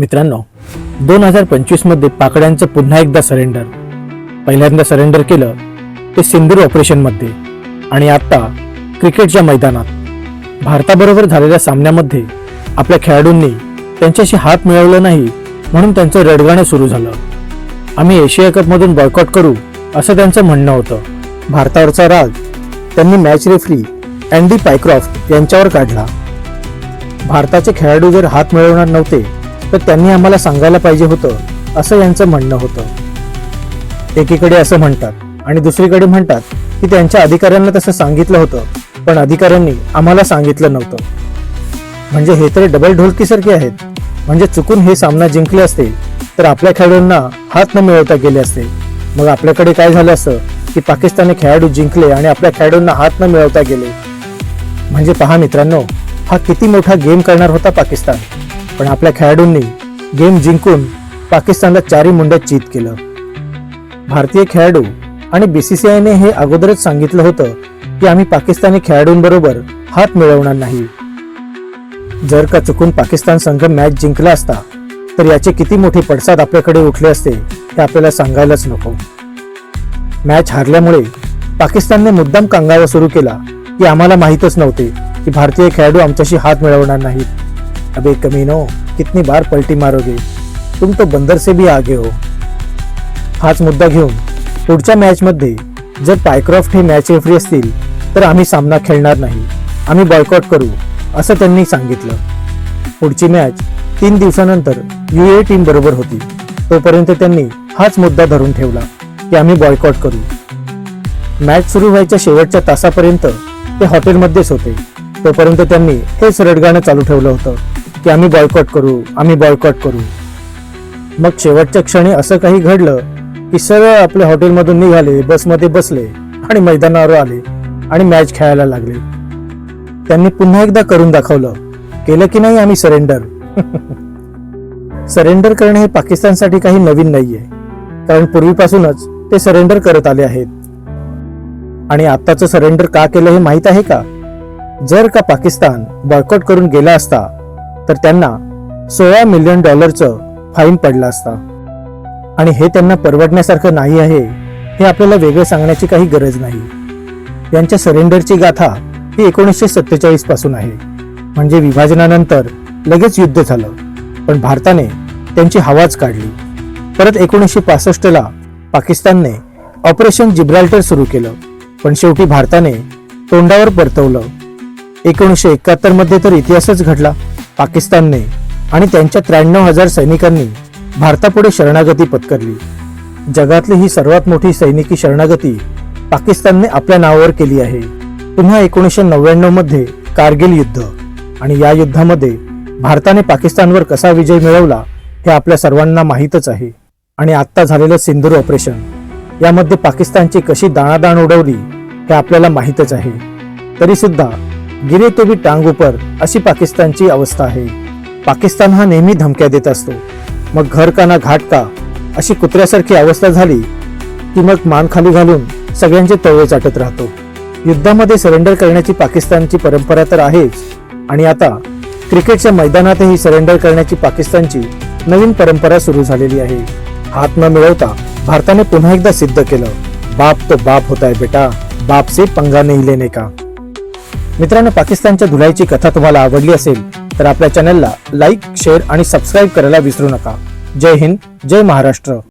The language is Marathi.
मित्रांनो दोन हजार पंचवीसमध्ये पाकड्यांचं पुन्हा एकदा सरेंडर पहिल्यांदा सरेंडर केलं ते सिंदूर ऑपरेशनमध्ये आणि आत्ता क्रिकेटच्या मैदानात. भारताबरोबर झालेल्या सामन्यामध्ये आपल्या खेळाडूंनी त्यांच्याशी हात मिळवला नाही म्हणून त्यांचं रडगाणं सुरू झालं. आम्ही एशिया कपमधून बॉयकॉट करू असं त्यांचं म्हणणं होतं. भारतावरचा राग त्यांनी मॅच रेफरी अँडी पायक्रॉफ्ट यांच्यावर काढला. भारताचे खेळाडू जर हात मिळवणार नव्हते तर त्यांनी आम्हाला सांगायला पाहिजे होतं असं यांचं म्हणणं होतं. एकीकडे असं म्हणतात आणि दुसरीकडे म्हणतात की त्यांच्या अधिकाऱ्यांना तसं सांगितलं होतं पण अधिकाऱ्यांनी आम्हाला सांगितलं नव्हतं. म्हणजे हे तर डबल ढोलकीसारखे आहेत. म्हणजे चुकून हे सामना जिंकले असते तर आपल्या खेळाडूंना हात न मिळवता गेले असते मग आपल्याकडे काय झालं असतं की पाकिस्तानी खेळाडू जिंकले आणि आपल्या खेळाडूंना हात न मिळवता गेले? म्हणजे पहा मित्रांनो हा किती मोठा गेम करणार होता पाकिस्तान. पण आपल्या खेळाडूंनी गेम जिंकून पाकिस्तानला चारी मुंड्यात चीत केलं. भारतीय खेळाडू आणि बीसीसीआयने हे अगोदरच सांगितलं होतं की आम्ही पाकिस्तानी खेळाडूंबरोबर हात मिळवणार नाही. जर का चुकून पाकिस्तान संघ मॅच जिंकला असता तर याचे किती मोठे पडसाद आपल्याकडे उठले असते हे आपल्याला सांगायलाच नको. मॅच हारल्यामुळे पाकिस्तानने मुद्दाम कांगावा सुरू केला की आम्हाला माहीतच नव्हते की भारतीय खेळाडू आमच्याशी हात मिळवणार नाहीत. अबे कमीनो कितनी बार पलटी मारोगे? तुम तो बंदर से भी आगे हो। हाच मुद्दा घेऊन पुढच्या मॅचमध्ये जर पायक्रॉफ्ट हे मॅच रेफरी असतील तर आम्ही सामना खेळणार नाही. आम्ही बॉयकॉट करू असं त्यांनी सांगितलं. पुढची मॅच तीन दिवसानंतर यू ए टीम बरोबर होती. तोपर्यंत त्यांनी हाच मुद्दा धरून ठेवला की आम्ही बॉयकॉट करू. मॅच सुरू व्हायच्या शेवटच्या तासापर्यंत ते हॉटेलमध्येच होते. तोपर्यंत त्यांनी हेच रडगाणं चालू ठेवलं होतं. की आम्ही बॉयकॉट करू आम्ही बॉयकॉट करू. मग शेवटच्या क्षणी असं काही घडलं की सरळ आपल्या हॉटेलमधून निघाले बसमध्ये बसले आणि मैदानावर आले आणि मॅच खेळायला लागले. त्यांनी पुन्हा एकदा करून दाखवलं केलं की नाही आम्ही सरेंडर सरेंडर करणे हे पाकिस्तानसाठी काही नवीन नाहीये कारण पूर्वीपासूनच ते सरेंडर करत आले आहेत. आणि आत्ताचं सरेंडर का केलं हे माहीत आहे का? जर का पाकिस्तान बॉयकॉट करून गेला असता तर त्यांना सोळा मिलियन डॉलरचं फाईन पडला असता. आणि हे त्यांना परवडण्यासारखं नाही आहे हे आपल्याला वेगळं सांगण्याची काही गरज नाही. यांच्या सरेंडरची गाथा ही एकोणीसशे सत्तेचाळीसपासून आहे. म्हणजे विभाजनानंतर लगेच युद्ध झालं पण भारताने त्यांची हवाच काढली. परत एकोणीसशे पासष्टला पाकिस्तानने ऑपरेशन जिब्राल्टर सुरू केलं पण शेवटी भारताने तोंडावर परतवलं. एकोणीसशे एकाहत्तरमध्ये तर इतिहासच घडला. पाकिस्तानने आणि त्यांच्या त्र्याण्णव हजार सैनिकांनी भारतापुढे शरणागती पत्करली. जगातली ही सर्वात मोठी सैनिकी शरणागती पाकिस्तानने आपल्या नावावर केली आहे. पुन्हा एकोणीसशे नव्याण्णवमध्ये कारगिल युद्ध आणि या युद्धामध्ये भारताने पाकिस्तानवर कसा विजय मिळवला हे आपल्या सर्वांना माहीतच आहे. आणि आत्ता झालेलं सिंदूर ऑपरेशन यामध्ये पाकिस्तानची कशी दाणादाण उडवली हे आपल्याला माहीतच आहे. तरी सुद्धा गिरे तो भी टांग उपर अशी पाकिस्तानची अवस्था आहे. पाकिस्तान हा नेहमी धमक्या देत असतो. मग घर का ना घाट का? अशी कुत्र्यासारखी अवस्था झाली की मग मान खाली घालून सगळ्यांचे तळवे चाटत राहतो. युद्धामध्ये सरेंडर करण्याची पाकिस्तानची परंपरा तर आहेच आणि आता क्रिकेटच्या मैदानातही सरेंडर करण्याची पाकिस्तानची नवीन परंपरा सुरू झालेली आहे. हात न मिळवता भारताने पुन्हा एकदा सिद्ध केलं बाप तो बाप होता है बेटा बाप से पंगा नहीं लेने का. मित्रांनो पाकिस्तानच्या धुलाईची कथा तुम्हाला आवडली असेल तर आपल्या चॅनलला लाईक शेअर आणि सबस्क्राईब करायला विसरू नका. जय हिंद जय महाराष्ट्र.